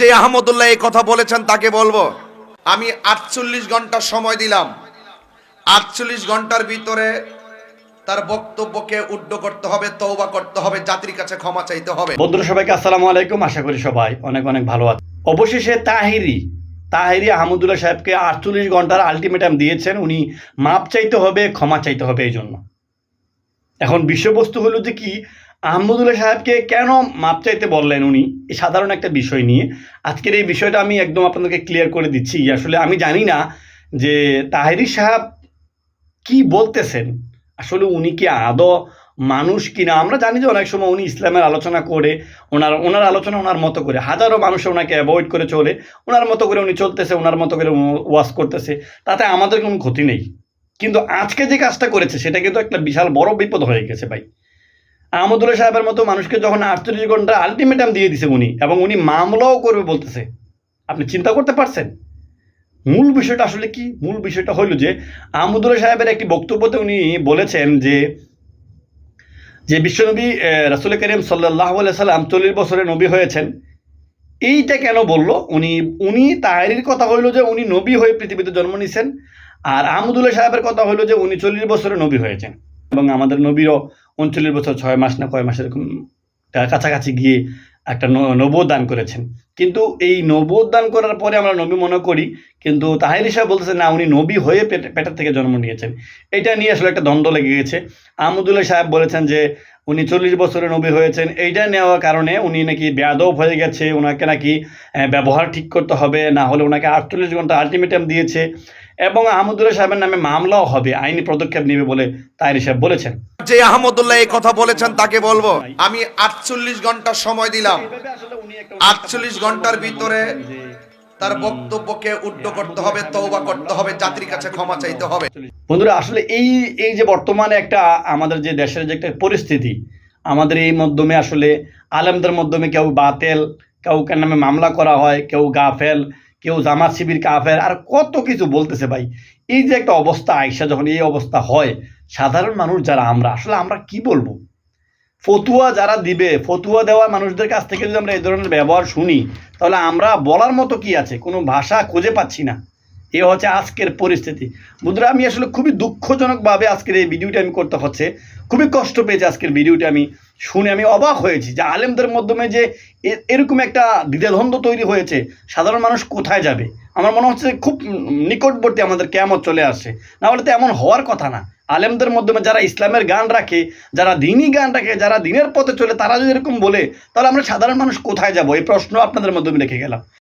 যে আহমদুল্লাহ এই কথা বলেছেন তাকে বলব, আমি আটচল্লিশ ঘণ্টা সময় দিলাম। আটচল্লিশ ঘণ্টার ভিতরে তার বক্তব্যকে উড্ড করতে হবে তৌবা করতে হবে, জাতির কাছে ক্ষমা চাইতে হবে। বন্ধুরা, সবাইকে আসসালামু আলাইকুম, আশা করি সবাই অনেক অনেক ভালো আছে অবশেষে তাহিরি তাহিরি আহমদুল্লাহ সাহেবকে আটচল্লিশ ঘণ্টার আলটিমেটাম দিয়েছেন। উনি মাপ চাইতে হবে, ক্ষমা চাইতে হবে এই জন্য। এখন বিষয়বস্তু হলো যে কি আহমদুল্লাহ সাহেবকে কেন মাপ চাইতে বললেন উনি? এই সাধারণ একটা বিষয় নিয়ে। আজকের এই বিষয়টা আমি একদম আপনাদেরকে ক্লিয়ার করে দিচ্ছি। আসলে আমি জানি না যে তাহেরি সাহেব কি বলতেছেন। আসলে উনি কি আদৌ মানুষ কিনা? আমরা জানি যে অনেক সময় উনি ইসলামের আলোচনা করে, ওনার ওনার আলোচনা ওনার মতো করে, হাজারো মানুষ ওনাকে অ্যাভয়েড করে চলে, ওনার মতো করে উনি চলতেছে, ওনার মতো করে ওয়াশ করতেছে। তাতে আমাদের কোনো ক্ষতি নেই। কিন্তু আজকে যে কাজটা করেছে, সেটা কিন্তু একটা বিশাল বড় বিপদ হয়ে গেছে ভাই। আহমদুল্লাহ সাহেবের মতো মানুষকে যখন আটচল্লিশ ঘণ্টা আলটিমেটাম দিয়ে দিছে উনি, এবং উনি মামলাও করবে বলতেছে, আপনি চিন্তা করতে পারছেন? মূল বিষয়টা আসলে কি? মূল বিষয়টা হলো যে আহমদুল্লাহ সাহেবের একটি বক্তব্যতে উনি বলেছেন যে যে বিশ্বনবী রাসূল করিম সাল্লাহ সাল্লাম চল্লিশ বছরে নবী হয়েছেন, এইটা কেন বলল? উনি উনি তাহারির কথা হইল যে উনি নবী হয়ে পৃথিবীতে জন্ম নিছেন, আর আহমদুল্লাহ সাহেবের কথা হইল যে উনি চল্লিশ বছরে নবী হয়েছেন। এবং আমাদের নবীরও উনচল্লিশ বছর, ছয় মাস না কয় মাস এরকম কাছাকাছি গিয়ে একটা ন- নবুয়ত দান করেছেন। কিন্তু এই নবুয়ত দান করার পরে আমরা নবী মনে করি, কিন্তু তাহির সাহেব বলতেছেন, না, উনি নবী হয়ে পেট- পেটের থেকে জন্ম নিয়েছেন। এটা নিয়ে আসলে একটা দ্বন্দ্ব লেগে গেছে। আহমদুল্লাহ সাহেব বলেছেন যে, উনি চল্লিশ বছরে নবী হয়েছেন। এইটা নেওয়ার কারণে উনি নাকি বেয়াদব হয়ে গেছে ওনাকে নাকি ব্যবহার ঠিক করতে হবে, না হলে ওনাকে আটচল্লিশ ঘণ্টা আলটিমেটাম দিয়েছে। এবং আহমদুল্লাহ সাহেবের নামে মামলাও হবে, আইনি পদক্ষেপ নেবে বলে তাহির সাহেব বলেছেন। যে আহমদুল্লাহ এই কথা বলেছেন তাকে বলব। আমি আটচল্লিশ ঘণ্টা সময় দিলাম। আটচল্লিশ ঘণ্টার ভিতরে তার বক্তব্যকে উড্ড করতে হবে করতে হবে, জাতির কাছে ক্ষমা চাইতে হবে। বন্ধুরা, আসলে এই এই যে বর্তমানে একটা আমাদের যে দেশের যে একটা পরিস্থিতি, আমাদের এই মাধ্যমে আসলে আলেমদের মাধ্যমে কেউ বাতেল, কেউ কার নামে মামলা করা হয়, কেউ গাফেল কেউ জামাত শিবির কাফের, আর কত কিছু বলতেছে ভাই। এই যে একটা অবস্থা আইসা যখন এই অবস্থা হয়, সাধারণ মানুষ যারা আমরা, আসলে আমরা কি বলব? ফতুয়া যারা দিবে, ফতুয়া দেওয়া মানুষদের কাছ থেকে যদি আমরা এই ধরনের ব্যবহার শুনি, তাহলে আমরা বলার মতো কি আছে? কোনো ভাষা খুঁজে পাচ্ছি না। এ হচ্ছে আজকের পরিস্থিতি। বন্ধুরা, আমি আসলে খুবই দুঃখজনকভাবে আজকের এই ভিডিওটা আমি করতে হচ্ছে। খুবই কষ্ট পেয়েছি আজকের ভিডিওটা আমি শুনে আমি অবাক হয়েছি যে আলেমদের মাধ্যমে যে এরকম একটা দ্বিধাদ্বন্দ্ব তৈরি হয়েছে, সাধারণ মানুষ কোথায় যাবে? আমার মনে হচ্ছে খুব নিকটবর্তী আমাদের কেমত চলে আসছে। না হলে তো এমন হওয়ার কথা না। আলেমদের মাধ্যমে যারা ইসলামের গান রাখে, যারা দিনই গান রাখে, যারা দিনের পথে চলে, তারা যদি এরকম বলে, তাহলে আমরা সাধারণ মানুষ কোথায় যাব? এই প্রশ্ন আপনাদের মাধ্যমে রেখে গেলাম।